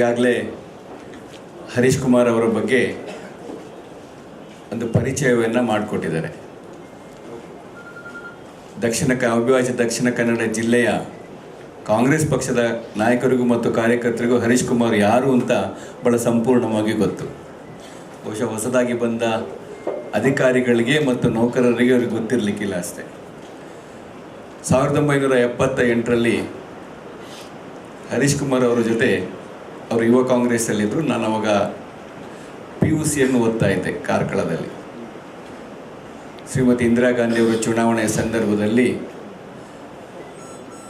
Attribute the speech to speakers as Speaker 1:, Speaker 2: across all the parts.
Speaker 1: ಈಗಾಗಲೇ ಹರೀಶ್ ಕುಮಾರ್ ಅವರ ಬಗ್ಗೆ ಒಂದು ಪರಿಚಯವನ್ನು ಮಾಡಿಕೊಟ್ಟಿದ್ದಾರೆ. ದಕ್ಷಿಣ ಕ, ಅವಿಭಾಜ್ಯ ದಕ್ಷಿಣ ಕನ್ನಡ ಜಿಲ್ಲೆಯ ಕಾಂಗ್ರೆಸ್ ಪಕ್ಷದ ನಾಯಕರಿಗೂ ಮತ್ತು ಕಾರ್ಯಕರ್ತರಿಗೂ ಹರೀಶ್ ಕುಮಾರ್ ಯಾರು ಅಂತ ಬಹಳ ಸಂಪೂರ್ಣವಾಗಿ ಗೊತ್ತು. ಬಹುಶಃ ಹೊಸದಾಗಿ ಬಂದ ಅಧಿಕಾರಿಗಳಿಗೆ ಮತ್ತು ನೌಕರರಿಗೆ ಅವ್ರಿಗೆ ಗೊತ್ತಿರಲಿಕ್ಕಿಲ್ಲ ಅಷ್ಟೇ. ಸಾವಿರದ ಒಂಬೈನೂರ ಎಪ್ಪತ್ತ ಎಂಟರಲ್ಲಿ ಹರೀಶ್ ಕುಮಾರ್ ಅವರ ಜೊತೆ ಅವರು ಯುವ ಕಾಂಗ್ರೆಸ್ಸಲ್ಲಿದ್ದರು ನಾನು ಅವಾಗ ಪಿ ಯು ಸಿಯನ್ನು ಓದ್ತಾ ಇದ್ದೆ ಕಾರ್ಕಳದಲ್ಲಿ. ಶ್ರೀಮತಿ ಇಂದಿರಾ ಗಾಂಧಿ ಅವರ ಚುನಾವಣೆಯ ಸಂದರ್ಭದಲ್ಲಿ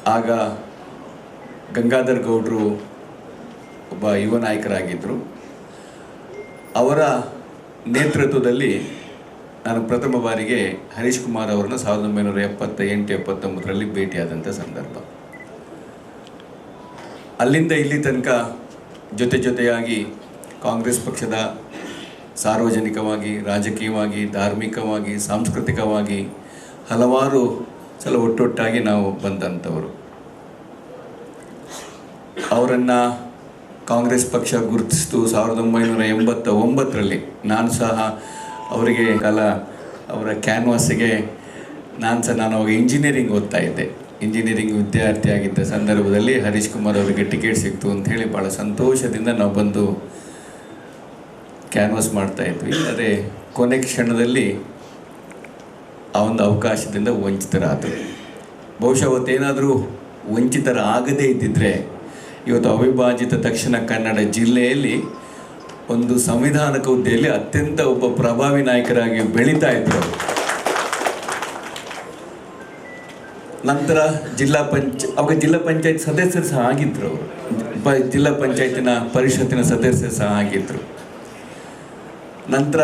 Speaker 1: ಆಗ ಗಂಗಾಧರ್ ಗೌಡರು ಒಬ್ಬ ಯುವ ನಾಯಕರಾಗಿದ್ದರು ಅವರ ನೇತೃತ್ವದಲ್ಲಿ ನಾನು ಪ್ರಥಮ ಬಾರಿಗೆ ಹರೀಶ್ ಕುಮಾರ್ ಅವರನ್ನು ಸಾವಿರದ ಒಂಬೈನೂರ ಎಪ್ಪತ್ತ ಎಂಟು ಎಪ್ಪತ್ತೊಂಬತ್ತರಲ್ಲಿ ಭೇಟಿಯಾದಂಥ ಸಂದರ್ಭ. ಅಲ್ಲಿಂದ ಇಲ್ಲಿ ತನಕ ಜೊತೆ ಜೊತೆಯಾಗಿ ಕಾಂಗ್ರೆಸ್ ಪಕ್ಷದ ಸಾರ್ವಜನಿಕವಾಗಿ, ರಾಜಕೀಯವಾಗಿ, ಧಾರ್ಮಿಕವಾಗಿ, ಸಾಂಸ್ಕೃತಿಕವಾಗಿ ಹಲವಾರು ಸಲ ಒಟ್ಟೊಟ್ಟಾಗಿ ನಾವು ಬಂದಂಥವರು. ಅವರನ್ನು ಕಾಂಗ್ರೆಸ್ ಪಕ್ಷ ಗುರುತಿಸಿತು ಸಾವಿರದ ಒಂಬೈನೂರ ಎಂಬತ್ತ ಒಂಬತ್ತರಲ್ಲಿ ನಾನು ಸಹ ಅವರಿಗೆ ಕಾಲ ಅವರ ಕ್ಯಾನ್ವಾಸಿಗೆ ನಾನು ಸಹ ನಾನು ಅವಾಗ ಇಂಜಿನಿಯರಿಂಗ್ ಓದ್ತಾ ಇದ್ದೆ. ಇಂಜಿನಿಯರಿಂಗ್ ವಿದ್ಯಾರ್ಥಿಯಾಗಿದ್ದ ಸಂದರ್ಭದಲ್ಲಿ ಹರೀಶ್ ಕುಮಾರ್ ಅವರಿಗೆ ಟಿಕೆಟ್ ಸಿಕ್ತು ಅಂತ ಹೇಳಿ ಭಾಳ ಸಂತೋಷದಿಂದ ನಾವು ಬಂದು ಕ್ಯಾನ್ವಸ್ ಮಾಡ್ತಾ ಇದ್ವಿ. ಅದೇ ಕೊನೆ ಕ್ಷಣದಲ್ಲಿ ಆ ಒಂದು ಅವಕಾಶದಿಂದ ವಂಚಿತರಾದರು. ಬಹುಶಃ ಅವತ್ತೇನಾದರೂ ವಂಚಿತರಾಗದೇ ಇದ್ದಿದ್ದರೆ ಇವತ್ತು ಅವಿಭಾಜಿತ ದಕ್ಷಿಣ ಕನ್ನಡ ಜಿಲ್ಲೆಯಲ್ಲಿ ಒಂದು ಸಂವಿಧಾನಕ ಹುದ್ದೆಯಲ್ಲಿ ಅತ್ಯಂತ ಒಬ್ಬ ಪ್ರಭಾವಿ ನಾಯಕರಾಗಿ ಬೆಳೀತಾ ಇದ್ರು. ನಂತರ ಜಿಲ್ಲಾ ಪಂಚ, ಅವಾಗ ಜಿಲ್ಲಾ ಪಂಚಾಯತ್ ಸದಸ್ಯರು ಸಹ ಪ ಜಿಲ್ಲಾ ಪಂಚಾಯತಿನ ಪರಿಷತ್ತಿನ ಸದಸ್ಯರು ಸಹ ಆಗಿದ್ರು. ನಂತರ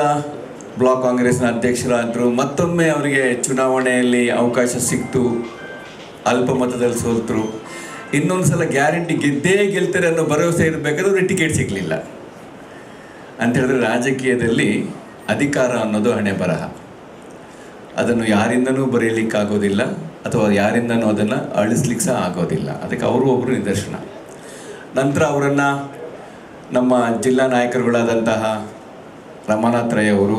Speaker 1: ಬ್ಲಾಕ್ ಕಾಂಗ್ರೆಸ್ನ ಅಧ್ಯಕ್ಷರಾದರು. ಮತ್ತೊಮ್ಮೆ ಅವರಿಗೆ ಚುನಾವಣೆಯಲ್ಲಿ ಅವಕಾಶ ಸಿಕ್ತು. ಅಲ್ಪ ಮತದಲ್ಲಿ ಸೋತರು ಇನ್ನೊಂದು ಸಲ ಗ್ಯಾರಂಟಿ ಗೆದ್ದೇ ಗೆಲ್ತಾರೆ ಅನ್ನೋ ಭರವಸೆ ಇರಬೇಕಾದ್ರೆ ಅವ್ರಿಗೆ ಟಿಕೆಟ್ ಸಿಗಲಿಲ್ಲ. ಅಂತ ಹೇಳಿದ್ರೆ ರಾಜಕೀಯದಲ್ಲಿ ಅಧಿಕಾರ ಅನ್ನೋದು ಹಣೆ ಬರಹ ಅದನ್ನು ಯಾರಿಂದನೂ ಬರೆಯಲಿಕ್ಕಾಗೋದಿಲ್ಲ. ಅಥವಾ ಯಾರಿಂದನೂ ಅದನ್ನು ಅಳಿಸ್ಲಿಕ್ಕೆ ಸಹ ಆಗೋದಿಲ್ಲ. ಅದಕ್ಕೆ ಅವರು ಒಬ್ಬರು ನಿದರ್ಶನ. ನಂತರ ಅವರನ್ನು ನಮ್ಮ ಜಿಲ್ಲಾ ನಾಯಕರುಗಳಾದಂತಹ ರಮಾನಾಥ್ ರೈ ಅವರು,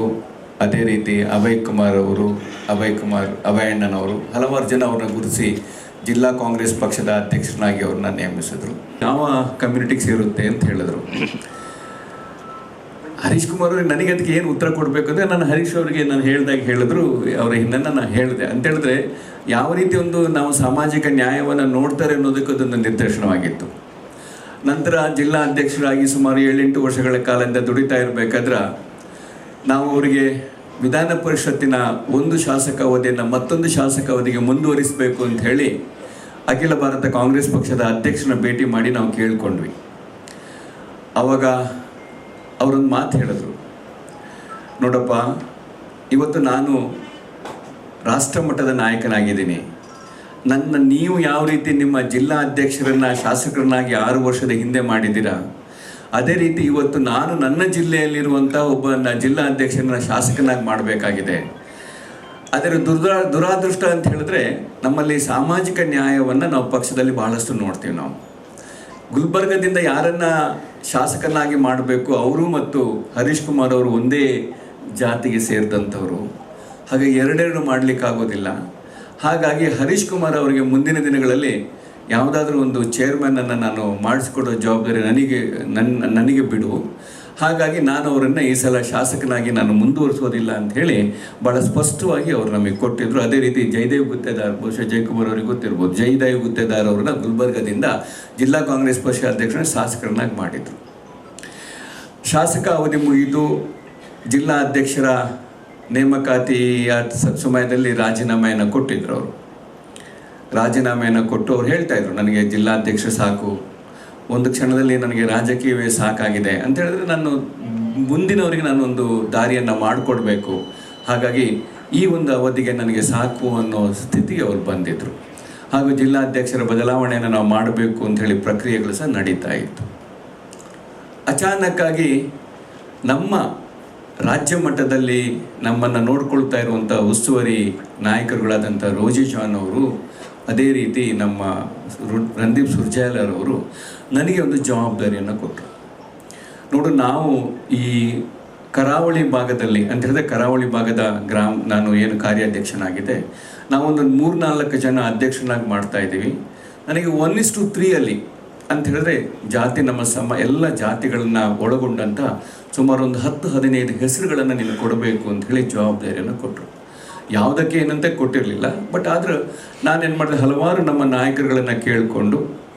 Speaker 1: ಅದೇ ರೀತಿ ಅಭಯ್ ಕುಮಾರ್ ಅವರು, ಅಭಯ್ ಕುಮಾರ್ ಅಭಯಣ್ಣನವರು ಹಲವಾರು ಜನ ಅವ್ರನ್ನ ಗುರುತಿಸಿ ಜಿಲ್ಲಾ ಕಾಂಗ್ರೆಸ್ ಪಕ್ಷದ ಅಧ್ಯಕ್ಷರನ್ನಾಗಿ ಅವ್ರನ್ನ ನೇಮಿಸಿದ್ರು. ಯಾವ ಕಮ್ಯುನಿಟಿಗೆ ಸೇರುತ್ತೆ ಅಂತ ಹೇಳಿದ್ರು. ಹರೀಶ್ ಕುಮಾರ್ ಅವ್ರಿಗೆ ನನಗೆ ಅದಕ್ಕೆ ಏನು ಉತ್ತರ ಕೊಡಬೇಕು ಅಂದರೆ ನಾನು ಹರೀಶ್ ಅವರಿಗೆ ನಾನು ಹೇಳ್ದಾಗ ಹೇಳಿದ್ರು, ಅವರ ಹಿಂದೆ ನಾನು ಹೇಳಿದೆ. ಅಂತ ಹೇಳಿದ್ರೆ ಯಾವ ರೀತಿ ಒಂದು ನಾವು ಸಾಮಾಜಿಕ ನ್ಯಾಯವನ್ನು ನೋಡ್ತಾರೆ ಅನ್ನೋದಕ್ಕೆ ಅದೊಂದು ನಿರ್ದೇಶನವಾಗಿತ್ತು. ನಂತರ ಜಿಲ್ಲಾ ಅಧ್ಯಕ್ಷರಾಗಿ ಸುಮಾರು ಏಳೆಂಟು ವರ್ಷಗಳ ಕಾಲದಿಂದ ದುಡಿತಾ ಇರಬೇಕಾದ್ರೆ ನಾವು ಅವರಿಗೆ ವಿಧಾನ ಪರಿಷತ್ತಿನ ಒಂದು ಶಾಸಕ ಅವಧಿಯನ್ನು ಮತ್ತೊಂದು ಶಾಸಕ ಅವಧಿಗೆ ಮುಂದುವರಿಸಬೇಕು ಅಂತ ಹೇಳಿ ಅಖಿಲ ಭಾರತ ಕಾಂಗ್ರೆಸ್ ಪಕ್ಷದ ಅಧ್ಯಕ್ಷನ ಭೇಟಿ ಮಾಡಿ ನಾವು ಕೇಳಿಕೊಂಡ್ವಿ. ಆವಾಗ ಅವರೊಂದು ಮಾತು ಹೇಳಿದ್ರು. ನೋಡಪ್ಪ, ಇವತ್ತು ನಾನು ರಾಷ್ಟ್ರ ಮಟ್ಟದ ನಾಯಕನಾಗಿದ್ದೀನಿ. ನನ್ನ ನೀವು ಯಾವ ರೀತಿ ನಿಮ್ಮ ಜಿಲ್ಲಾ ಅಧ್ಯಕ್ಷರನ್ನ, ಶಾಸಕರನ್ನಾಗಿ ಆರು ವರ್ಷದ ಹಿಂದೆ ಮಾಡಿದ್ದೀರಾ? ಅದೇ ರೀತಿ ಇವತ್ತು ನಾನು ನನ್ನ ಜಿಲ್ಲೆಯಲ್ಲಿರುವಂಥ ಒಬ್ಬ ಜಿಲ್ಲಾ ಅಧ್ಯಕ್ಷರನ್ನ ಶಾಸಕನಾಗಿ ಮಾಡಬೇಕಾಗಿದೆ. ಅದರ ದುರ್ದಾ, ದುರಾದೃಷ್ಟ ಅಂತ ಹೇಳಿದ್ರೆ ನಮ್ಮಲ್ಲಿ ಸಾಮಾಜಿಕ ನ್ಯಾಯವನ್ನು ನಾವು ಪಕ್ಷದಲ್ಲಿ ಬಹಳಷ್ಟು ನೋಡ್ತೀವಿ ನಾವು. ಗುಲ್ಬರ್ಗದಿಂದ ಯಾರನ್ನ ಶಾಸಕನಾಗಿ ಮಾಡಬೇಕು, ಅವರು ಮತ್ತು ಹರೀಶ್ ಕುಮಾರ್ ಅವರು ಒಂದೇ ಜಾತಿಗೆ ಸೇರಿದಂಥವರು. ಹಾಗೆ ಎರಡೆರಡು ಮಾಡಲಿಕ್ಕಾಗೋದಿಲ್ಲ. ಹಾಗಾಗಿ ಹರೀಶ್ ಕುಮಾರ್ ಅವರಿಗೆ ಮುಂದಿನ ದಿನಗಳಲ್ಲಿ ಯಾವುದಾದ್ರೂ ಒಂದು ಚೇರ್ಮನ್ನನ್ನು ನಾನು ಮಾಡಿಸ್ಕೊಡೋ ಜವಾಬ್ದಾರಿ ನನಗೆ ನನ್ನ ನನಗೆ ಬಿಡು. ಹಾಗಾಗಿ ನಾನು ಅವರನ್ನು ಈ ಸಲ ಶಾಸಕನಾಗಿ ನಾನು ಮುಂದುವರಿಸೋದಿಲ್ಲ ಅಂತ ಹೇಳಿ ಭಾಳ ಸ್ಪಷ್ಟವಾಗಿ ಅವರು ನಮಗೆ ಕೊಟ್ಟಿದ್ರು. ಅದೇ ರೀತಿ ಜಯದೇವ್ ಗುತ್ತೇದಾರ್, ಬಹುಶಃ ಜಯಕುಮಾರ್ ಅವರಿಗೆ ಗೊತ್ತಿರ್ಬೋದು. ಜಯದೇವ್ ಗುತ್ತೇದಾರ್ ಅವರನ್ನ ಗುಲ್ಬರ್ಗದಿಂದ ಜಿಲ್ಲಾ ಕಾಂಗ್ರೆಸ್ ಪಕ್ಷ ಅಧ್ಯಕ್ಷರ ಶಾಸಕರನ್ನಾಗಿ ಮಾಡಿದರು. ಶಾಸಕ ಅವಧಿ ಮುಗಿದು ಜಿಲ್ಲಾ ಅಧ್ಯಕ್ಷರ ನೇಮಕಾತಿಯ ಸಮಯದಲ್ಲಿ ರಾಜೀನಾಮೆಯನ್ನು ಕೊಟ್ಟಿದ್ರು ಅವರು. ರಾಜೀನಾಮೆಯನ್ನು ಕೊಟ್ಟು ಅವ್ರು ಹೇಳ್ತಾ ಇದ್ರು, ನನಗೆ ಜಿಲ್ಲಾಧ್ಯಕ್ಷ ಸಾಕು ಒಂದು ಕ್ಷಣದಲ್ಲಿ ನನಗೆ ರಾಜಕೀಯವೇ ಸಾಕಾಗಿದೆ ಅಂತ ಹೇಳಿದ್ರೆ ನಾನು ಮುಂದಿನವರಿಗೆ ನಾನೊಂದು ದಾರಿಯನ್ನು ಮಾಡಿಕೊಡ್ಬೇಕು. ಹಾಗಾಗಿ ಈ ಒಂದು ಅವಧಿಗೆ ನನಗೆ ಸಾಕು ಅನ್ನೋ ಸ್ಥಿತಿಗೆ ಅವರು ಬಂದಿದ್ದರು ಹಾಗೂ ಜಿಲ್ಲಾಧ್ಯಕ್ಷರ ಬದಲಾವಣೆಯನ್ನು ನಾವು ಮಾಡಬೇಕು ಅಂತ ಹೇಳಿ ಪ್ರಕ್ರಿಯೆಗಳು ಸಹ ನಡೀತಾ ಇತ್ತು. ಅಚಾನಕ್ಕಾಗಿ ನಮ್ಮ ರಾಜ್ಯ ಮಟ್ಟದಲ್ಲಿ ನಮ್ಮನ್ನು ನೋಡ್ಕೊಳ್ತಾ ಇರುವಂಥ ಉಸ್ತುವಾರಿ ನಾಯಕರುಗಳಾದಂಥ ರೋಜಿ ಜಾನ್ ಅವರು ಅದೇ ರೀತಿ ನಮ್ಮ ರಂದೀಪ್ ಸುರ್ಜಾಲರವರು ನನಗೆ ಒಂದು ಜವಾಬ್ದಾರಿಯನ್ನು ಕೊಟ್ಟರು ನೋಡು, ನಾವು ಈ ಕರಾವಳಿ ಭಾಗದಲ್ಲಿ, ಅಂತ ಹೇಳಿದ್ರೆ ಕರಾವಳಿ ಭಾಗದ ಗ್ರಾಮ, ನಾನು ಏನು ಕಾರ್ಯಾಧ್ಯಕ್ಷನಾಗಿದೆ, ನಾವೊಂದು ಮೂರ್ನಾಲ್ಕು ಜನ ಅಧ್ಯಕ್ಷನಾಗಿ ಮಾಡ್ತಾ ಇದ್ದೀವಿ. ನನಗೆ ಒನ್ ಇಸ್ ಟು ತ್ರೀಯಲ್ಲಿ ಅಂತ ಹೇಳಿದ್ರೆ ಜಾತಿ, ನಮ್ಮ ಸಮ, ಎಲ್ಲ ಜಾತಿಗಳನ್ನು ಒಳಗೊಂಡಂಥ ಸುಮಾರು ಒಂದು ಹತ್ತು, ಹದಿನೈದು ಹೆಸರುಗಳನ್ನು ನೀನು ಕೊಡಬೇಕು ಅಂತ ಹೇಳಿ ಜವಾಬ್ದಾರಿಯನ್ನು ಕೊಟ್ಟರು ಯಾವುದಕ್ಕೆ ಏನಂತ ಕೊಟ್ಟಿರಲಿಲ್ಲ. ಬಟ್ ಆದ್ರೆ ನಾನೇನು ಮಾಡಿದೆ, ಹಲವಾರು ನಮ್ಮ ನಾಯಕರುಗಳನ್ನು ಕೇಳಿಕೊಂಡು,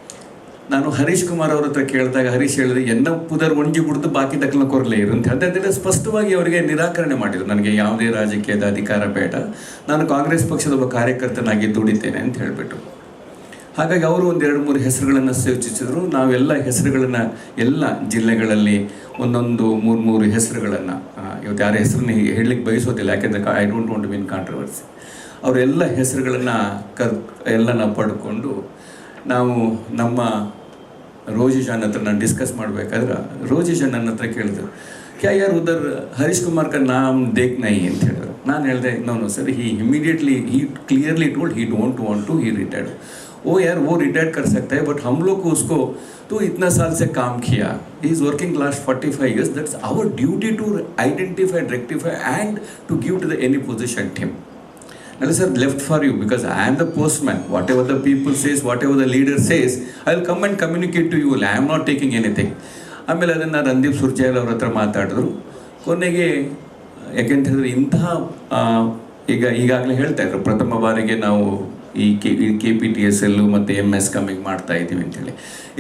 Speaker 1: ನಾನು ಹರೀಶ್ ಕುಮಾರ್ ಅವ್ರ ಹತ್ರ ಕೇಳಿದಾಗ, ಹರೀಶ್ ಹೇಳಿದೆ ಎನ್ನ ಪುದರ್ ಒಂಜಿ ಬಿಡ್ತು ಬಾಕಿ ದಕ್ಕಲ ಕೊರಲೇ ಇರುತ್ತೆ ಹೇಳಿದೆ. ಸ್ಪಷ್ಟವಾಗಿ ಅವರಿಗೆ ನಿರಾಕರಣೆ ಮಾಡಿದ್ರು. ನನಗೆ ಯಾವುದೇ ರಾಜಕೀಯದ ಅಧಿಕಾರ ಬೇಡ. ನಾನು ಕಾಂಗ್ರೆಸ್ ಪಕ್ಷದ ಒಬ್ಬ ಕಾರ್ಯಕರ್ತನಾಗಿ ದುಡಿತೇನೆ ಅಂತ ಹೇಳಿಬಿಟ್ಟು. ಹಾಗಾಗಿ ಅವರು ಒಂದು ಎರಡು ಮೂರು ಹೆಸರುಗಳನ್ನು ಸೂಚಿಸಿದ್ರು ನಾವೆಲ್ಲ ಹೆಸರುಗಳನ್ನು ಎಲ್ಲ ಜಿಲ್ಲೆಗಳಲ್ಲಿ ಒಂದೊಂದು ಮೂರು ಮೂರು ಹೆಸರುಗಳನ್ನು ಇವತ್ತು ಯಾರ ಹೆಸರನ್ನ ಹೇಳಲಿಕ್ಕೆ ಬಯಸೋದಿಲ್ಲ. ಯಾಕೆಂದರೆ I don't want win controversy ಅವರೆಲ್ಲ ಹೆಸರುಗಳನ್ನು ಕರ್ ಎಲ್ಲ ನಾವು ಪಡ್ಕೊಂಡು ನಾವು ನಮ್ಮ ರೋಜಿ ಜಾನ್ ಹತ್ರ ನಾನು ಡಿಸ್ಕಸ್ ಮಾಡಬೇಕಾದ್ರೆ, ರೋಜಿ ಜಾನ್ ನನ್ನ ಹತ್ರ ಕೇಳಿದ್ರು ಕ್ಯಾ ಯಾರ್ ಉದರ್ ಹರೀಶ್ ಕುಮಾರ್ का नाम देख नहीं ಅಂತ ಹೇಳಿದ್ರು ನಾನು ಹೇಳಿದೆ no no sir he immediately he clearly told he don't want to he retired वो यार वो रिटायर्ड कर सकता है बट हम लोग को उसको तो इतना साल से काम किया he is working last 45 years that's our duty to identify rectify and to give to the any position team Nala sir, left for you because I am the postman. Whatever the people says, whatever the leader says, I will come and communicate to you. I am not taking anything. ಆಮೇಲೆ ಅದನ್ನು ರಂದೀಪ್ ಸುರ್ಜೇಲ್ ಅವ್ರ ಹತ್ರ ಮಾತಾಡಿದ್ರು. ಕೊನೆಗೆ ಯಾಕೆಂತ ಹೇಳಿದ್ರೆ ಇಂತಹ ಈಗ, ಈಗಾಗಲೇ ಹೇಳ್ತಾ ಇದ್ರು, ಪ್ರಥಮ ಬಾರಿಗೆ ನಾವು ಈ K K P T S L ಮತ್ತು ಎಂ ಎಸ್ ಕಮ್ಮಿಗೆ ಮಾಡ್ತಾ ಇದ್ದೀವಿ ಅಂತೇಳಿ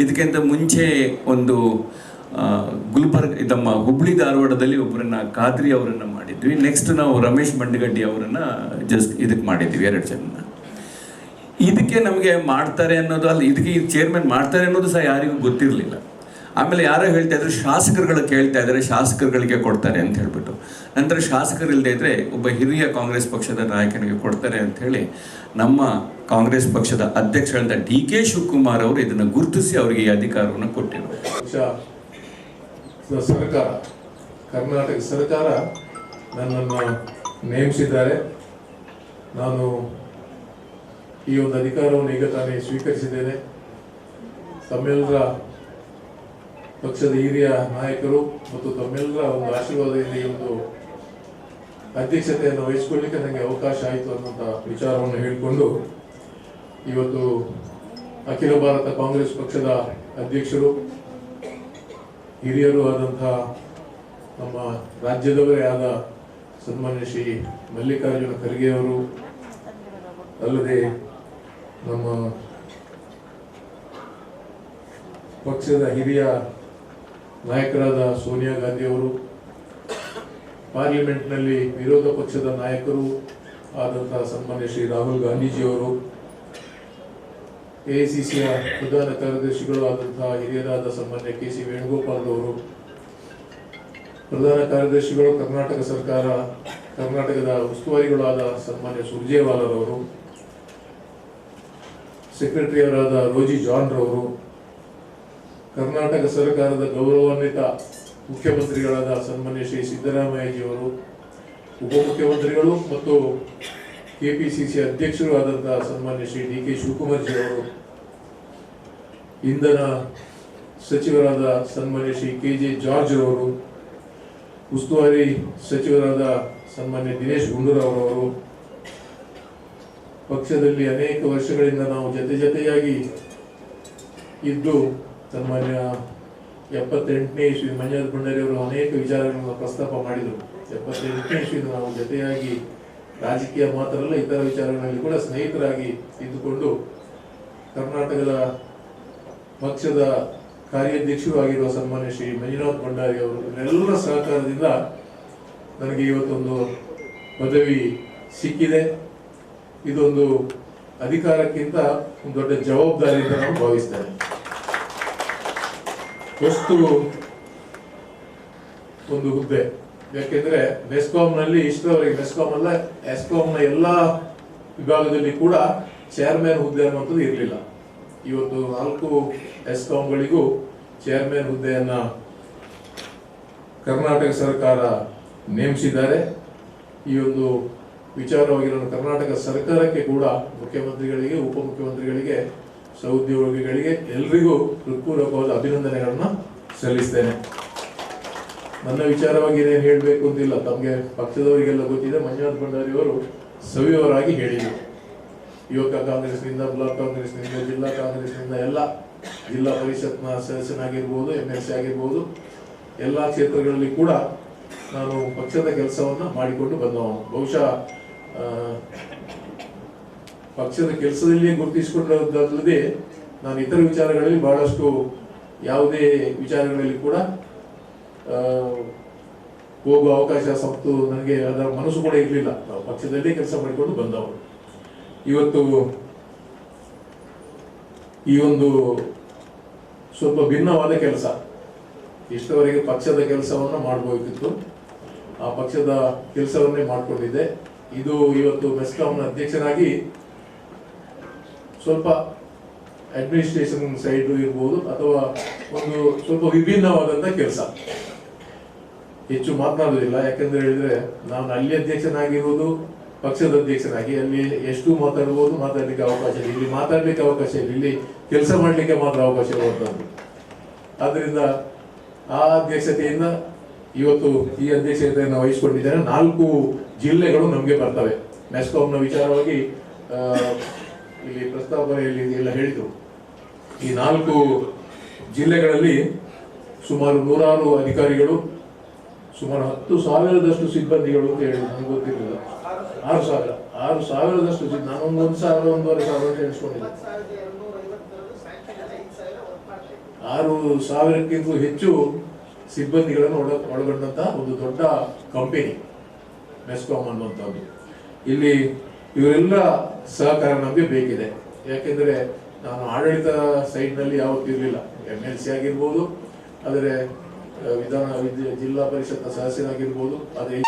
Speaker 1: ಇದಕ್ಕಿಂತ ಮುಂಚೆ ಒಂದು ಗುಲ್ಬರ್ಗ, ನಮ್ಮ ಹುಬ್ಳಿ ಧಾರವಾಡದಲ್ಲಿ ಒಬ್ಬರನ್ನ ಖಾದ್ರಿ ಅವರನ್ನು ಮಾಡಿದ್ವಿ. ನೆಕ್ಸ್ಟ್ ನಾವು ರಮೇಶ್ ಮಂಡಗಡ್ಡಿ ಅವರನ್ನ ಜಸ್ಟ್ ಇದಕ್ಕೆ ಮಾಡಿದ್ವಿ ಎರಡು ಜನ ಇದಕ್ಕೆ ನಮಗೆ ಮಾಡ್ತಾರೆ ಅನ್ನೋದು, ಅಲ್ಲಿ, ಇದಕ್ಕೆ ಚೇರ್ಮನ್ ಮಾಡ್ತಾರೆ ಅನ್ನೋದು ಸಹ ಯಾರಿಗೂ ಗೊತ್ತಿರಲಿಲ್ಲ. ಆಮೇಲೆ ಯಾರೋ ಹೇಳ್ತಾ ಇದ್ರು, ಶಾಸಕರುಗಳು ಕೇಳ್ತಾ ಇದ್ದಾರೆ, ಶಾಸಕರುಗಳಿಗೆ ಕೊಡ್ತಾರೆ ಅಂತ ಹೇಳ್ಬಿಟ್ಟು. ನಂತರ ಶಾಸಕರು ಇಲ್ಲದೆ ಇದ್ರೆ ಒಬ್ಬ ಹಿರಿಯ ಕಾಂಗ್ರೆಸ್ ಪಕ್ಷದ ನಾಯಕನಿಗೆ ಕೊಡ್ತಾರೆ ಅಂತ ಹೇಳಿ ನಮ್ಮ ಕಾಂಗ್ರೆಸ್ ಪಕ್ಷದ ಅಧ್ಯಕ್ಷರಾದ ಡಿ ಕೆ ಶಿವಕುಮಾರ್ ಅವರು ಇದನ್ನು ಗುರುತಿಸಿ ಅವರಿಗೆ ಈ ಅಧಿಕಾರವನ್ನು ಕೊಟ್ಟಿರು.
Speaker 2: ಸರ್ಕಾರ, ಕರ್ನಾಟಕ ಸರ್ಕಾರ ನನ್ನನ್ನು ನೇಮಿಸಿದ್ದಾರೆ. ನಾನು ಈ ಒಂದು ಅಧಿಕಾರವನ್ನು ಈಗ ತಾನೇ ಸ್ವೀಕರಿಸಿದ್ದೇನೆ. ತಮ್ಮೆಲ್ಲರ ಪಕ್ಷದ ಹಿರಿಯ ನಾಯಕರು ಮತ್ತು ತಮ್ಮೆಲ್ಲರ ಒಂದು ಆಶೀರ್ವಾದದಿಂದ ಒಂದು ಅಧ್ಯಕ್ಷತೆಯನ್ನು ವಹಿಸಿಕೊಳ್ಳಿಕ್ಕೆ ನನಗೆ ಅವಕಾಶ ಆಯಿತು ಅನ್ನುವಂಥ ವಿಚಾರವನ್ನು ಹೇಳಿಕೊಂಡು ಇವತ್ತು ಅಖಿಲ ಭಾರತ ಕಾಂಗ್ರೆಸ್ ಪಕ್ಷದ ಅಧ್ಯಕ್ಷರು, ಹಿರಿಯರು ಆದಂತಹ ನಮ್ಮ ರಾಜ್ಯದವರೇ ಆದ ಸನ್ಮಾನ್ಯ ಶ್ರೀ ಮಲ್ಲಿಕಾರ್ಜುನ ಖರ್ಗೆ ಅವರು, ಅಲ್ಲದೆ ನಮ್ಮ ಪಕ್ಷದ ಹಿರಿಯ ನಾಯಕರಾದ ಸೋನಿಯಾ ಗಾಂಧಿ ಅವರು, ಪಾರ್ಲಿಮೆಂಟ್ನಲ್ಲಿ ವಿರೋಧ ಪಕ್ಷದ ನಾಯಕರು ಆದಂತಹ ಸನ್ಮಾನ್ಯ ಶ್ರೀ ರಾಹುಲ್ ಗಾಂಧೀಜಿಯವರು ಎಐಸಿಸಿಯ ಪ್ರಧಾನ ಕಾರ್ಯದರ್ಶಿಗಳು ಆದಂತಹ ಹಿರಿಯರಾದ ಸನ್ಮಾನ್ಯ ಕೆ ಸಿ ವೇಣುಗೋಪಾಲ್ ಅವರು, ಪ್ರಧಾನ ಕಾರ್ಯದರ್ಶಿಗಳು ಕರ್ನಾಟಕ ಸರ್ಕಾರ, ಕರ್ನಾಟಕದ ಉಸ್ತುವಾರಿಗಳಾದ ಸನ್ಮಾನ್ಯ ಸುರ್ಜೇವಾಲರವರು ಸೆಕ್ರೆಟರಿಯವರಾದ ರೋಜಿ ಜಾನ್ ರವರು ಕರ್ನಾಟಕ ಸರ್ಕಾರದ ಗೌರವಾನ್ವಿತ ಮುಖ್ಯಮಂತ್ರಿಗಳಾದ ಸನ್ಮಾನ್ಯ ಶ್ರೀ ಸಿದ್ದರಾಮಯ್ಯಜಿಯವರು, ಉಪಮುಖ್ಯಮಂತ್ರಿಗಳು ಮತ್ತು ಕೆಪಿಸಿಸಿ ಅಧ್ಯಕ್ಷರು ಆದಂತಹ ಸನ್ಮಾನ್ಯ ಶ್ರೀ ಡಿ ಕೆ ಶಿವಕುಮಾರ್ಜಿ ಅವರು ಇಂಧನ ಸಚಿವರಾದ ಸನ್ಮಾನ್ಯ ಶ್ರೀ ಕೆ ಜೆ ಜಾರ್ಜ್ ಅವರು ಉಸ್ತುವಾರಿ ಸಚಿವರಾದ ಸನ್ಮಾನ್ಯ ದಿನೇಶ್ ಗುಂಡೂರಾವ್ ಅವರು ಪಕ್ಷದಲ್ಲಿ ಅನೇಕ ವರ್ಷಗಳಿಂದ ನಾವು ಜೊತೆ ಜೊತೆಯಾಗಿ ಇದ್ದು ಸನ್ಮಾನ್ಯ ಎಪ್ಪತ್ತೆಂಟನೇ ಇಸ್ವಿ ಮಂಜಾದ ಭಂಡಾರಿ ಅವರು ಅನೇಕ ವಿಚಾರಗಳನ್ನು ಪ್ರಸ್ತಾಪ ಮಾಡಿದರು. ಎಪ್ಪತ್ತೆಂಟನೇ ಇಸ್ವಿಯಿಂದ ನಾವು ಜೊತೆಯಾಗಿ ರಾಜಕೀಯ ಮಾತ್ರ ಅಲ್ಲ ಇತರ ವಿಚಾರಗಳಲ್ಲಿ ಕೂಡ ಸ್ನೇಹಿತರಾಗಿ ಇದ್ದುಕೊಂಡು ಕರ್ನಾಟಕದ ಪಕ್ಷದ ಕಾರ್ಯಾಧ್ಯಕ್ಷರು ಆಗಿರುವ ಸನ್ಮಾನ್ಯ ಶ್ರೀ ಮಂಜುನಾಥ್ ಭಂಡಾರಿ ಅವರು ಎಲ್ಲರ ಸಹಕಾರದಿಂದ ನನಗೆ ಇವತ್ತೊಂದು ಪದವಿ ಸಿಕ್ಕಿದೆ. ಇದೊಂದು ಅಧಿಕಾರಕ್ಕಿಂತ ಒಂದು ದೊಡ್ಡ ಜವಾಬ್ದಾರಿ ಅಂತ ನಾನು ಭಾವಿಸ್ತೇನೆ. ವಸ್ತು ಒಂದು ಹುದ್ದೆ? ಯಾಕೆಂದ್ರೆ ಮೆಸ್ಕಾಂನಲ್ಲಿ ಇಷ್ಟರವರೆಗೆ ಮೆಸ್ಕಾಂ ಅಲ್ಲ ಎಸ್ಕಾಂನ ಎಲ್ಲ ವಿಭಾಗದಲ್ಲಿ ಕೂಡ ಚೇರ್ಮನ್ ಹುದ್ದೆ ಅನ್ನುವಂಥದ್ದು ಇರಲಿಲ್ಲ. ಇವತ್ತು ನಾಲ್ಕು ಎಸ್ಕಾಂಗಳಿಗೂ ಚೇರ್ಮನ್ ಹುದ್ದೆಯನ್ನ ಕರ್ನಾಟಕ ಸರ್ಕಾರ ನೇಮಿಸಿದ್ದಾರೆ. ಈ ಒಂದು ವಿಚಾರವಾಗಿ ನಾನು ಕರ್ನಾಟಕ ಸರ್ಕಾರಕ್ಕೆ ಕೂಡ ಮುಖ್ಯಮಂತ್ರಿಗಳಿಗೆ, ಉಪಮುಖ್ಯಮಂತ್ರಿಗಳಿಗೆ ಸಹೋದ್ಯೋಗಿಗಳಿಗೆ ಎಲ್ರಿಗೂ ಹೃತ್ಪೂರ್ವಕವಾದ ಅಭಿನಂದನೆಗಳನ್ನ ಸಲ್ಲಿಸ್ತೇನೆ. ನನ್ನ ವಿಚಾರವಾಗಿ ಏನೇನು ಹೇಳಬೇಕು ಅಂತಿಲ್ಲ. ತಮಗೆ ಪಕ್ಷದವರಿಗೆಲ್ಲ ಗೊತ್ತಿದೆ. ಮಂಜುನಾಥ್ ಭಂಡಾರಿ ಅವರು ಸವಿಯವರಾಗಿ ಹೇಳಿದರು. ಯುವಕ ಕಾಂಗ್ರೆಸ್ನಿಂದ, ಬ್ಲಾಕ್ ಕಾಂಗ್ರೆಸ್ನಿಂದ, ಜಿಲ್ಲಾ ಕಾಂಗ್ರೆಸ್ನಿಂದ ಎಲ್ಲ ಜಿಲ್ಲಾ ಪರಿಷತ್ನ ಸದಸ್ಯನಾಗಿರ್ಬೋದು ಎಂ ಎಲ್ ಸಿ ಆಗಿರ್ಬೋದು, ಎಲ್ಲ ಕ್ಷೇತ್ರಗಳಲ್ಲಿ ಕೂಡ ನಾನು ಪಕ್ಷದ ಕೆಲಸವನ್ನು ಮಾಡಿಕೊಂಡು ಬಂದವನು. ಬಹುಶಃ ಪಕ್ಷದ ಕೆಲಸದಲ್ಲಿಯೇ ಗುರುತಿಸಿಕೊಂಡದ್ದಲ್ಲದೆ ನಾನು ಇತರ ವಿಚಾರಗಳಲ್ಲಿ ಬಹಳಷ್ಟು ಯಾವುದೇ ವಿಚಾರಗಳಲ್ಲಿ ಕೂಡ ಹೋಗುವ ಅವಕಾಶ ಸತ್ತು ನನಗೆ ಅದರ ಮನಸ್ಸು ಕೂಡ ಇರಲಿಲ್ಲ. ನಾವು ಪಕ್ಷದಲ್ಲೇ ಕೆಲಸ ಮಾಡಿಕೊಂಡು ಬಂದವರು. ಇವತ್ತು ಈ ಒಂದು ಸ್ವಲ್ಪ ಭಿನ್ನವಾದ ಕೆಲಸ. ಇಷ್ಟವರೆಗೆ ಪಕ್ಷದ ಕೆಲಸವನ್ನು ಮಾಡಬೇಕಿತ್ತು ಆ ಪಕ್ಷದ ಕೆಲಸವನ್ನೇ ಮಾಡಿಕೊಂಡಿದ್ದೆ. ಇದು ಇವತ್ತು ಮೆಸ್ಕಾಂನ ಅಧ್ಯಕ್ಷನಾಗಿ ಸ್ವಲ್ಪ ಅಡ್ಮಿನಿಸ್ಟ್ರೇಷನ್ ಸೈಡ್ ಇರ್ಬೋದು ಅಥವಾ ಒಂದು ಸ್ವಲ್ಪ ವಿಭಿನ್ನವಾದಂಥ ಕೆಲಸ. ಹೆಚ್ಚು ಮಾತನಾಡೋದಿಲ್ಲ ಯಾಕಂದ್ರೆ ಹೇಳಿದ್ರೆ ನಾನು ಅಲ್ಲಿ ಅಧ್ಯಕ್ಷನಾಗಿರುವುದು, ಪಕ್ಷದ ಅಧ್ಯಕ್ಷನಾಗಿ ಅಲ್ಲಿ ಎಷ್ಟು ಮಾತಾಡ್ಬೋದು ಮಾತಾಡ್ಲಿಕ್ಕೆ ಅವಕಾಶ ಇಲ್ಲ. ಇಲ್ಲಿ ಮಾತಾಡ್ಲಿಕ್ಕೆ ಅವಕಾಶ ಇಲ್ಲ. ಇಲ್ಲಿ ಕೆಲಸ ಮಾಡಲಿಕ್ಕೆ ಮಾತ್ರ ಅವಕಾಶ ಇರುವಂಥದ್ದು ಆದ್ರಿಂದ ಆ ಅಧ್ಯಕ್ಷತೆಯಿಂದ ಇವತ್ತು ಈ ಅಧ್ಯಕ್ಷತೆಯನ್ನು ವಹಿಸಿಕೊಂಡಿದ್ದೇನೆ ನಾಲ್ಕು ಜಿಲ್ಲೆಗಳು ನಮಗೆ ಬರ್ತವೆ. ಮೆಸ್ಕಾಂನ ವಿಚಾರವಾಗಿ ಇಲ್ಲಿ ಪ್ರಸ್ತಾವನೆಯಲ್ಲಿ ಎಲ್ಲ ಹೇಳಿದ್ರು ಈ ನಾಲ್ಕು ಜಿಲ್ಲೆಗಳಲ್ಲಿ ಸುಮಾರು ನೂರಾರು ಅಧಿಕಾರಿಗಳು, ಸುಮಾರು ಹತ್ತು ಸಾವಿರದಷ್ಟು ಸಿಬ್ಬಂದಿಗಳು ಅಂತ ಹೇಳಿದ್ರು ನನಗೆ ಗೊತ್ತಿರಲಿಲ್ಲ. ಆರು ಸಾವಿರ, ಆರು ಸಾವಿರದಷ್ಟು ನಾನು ಒಂದು ಸಾವಿರ, ಒಂದೂವರೆ ಸಾವಿರ ಅಂತ ಎಣಿಸ್ಕೊಂಡಿದ್ದೆ. ಆರು ಸಾವಿರಕ್ಕಿಂತ ಹೆಚ್ಚು ಸಿಬ್ಬಂದಿಗಳನ್ನು ಒಳ, ಒಳಗೊಂಡಂತಹ ಒಂದು ದೊಡ್ಡ ಕಂಪೆನಿ ಮೆಸ್ಕಾಮ್ ಅನ್ನುವಂಥದ್ದು. ಇಲ್ಲಿ ಇವರೆಲ್ಲ ಸಹಕಾರ ನಮಗೆ ಬೇಕಿದೆ. ಯಾಕೆಂದರೆ ನಾನು ಆಡಳಿತ ಸೈಡ್ನಲ್ಲಿ ಯಾವತ್ತೂ ಇರಲಿಲ್ಲ. ಎಂ ಎಲ್ ಸಿ ಆಗಿರ್ಬೋದು, ಆದರೆ ವಿಧಾನ ಜಿಲ್ಲಾ ಪರಿಷತ್ನ ಸದಸ್ಯನಾಗಿರ್ಬೋದು, ಆದರೆ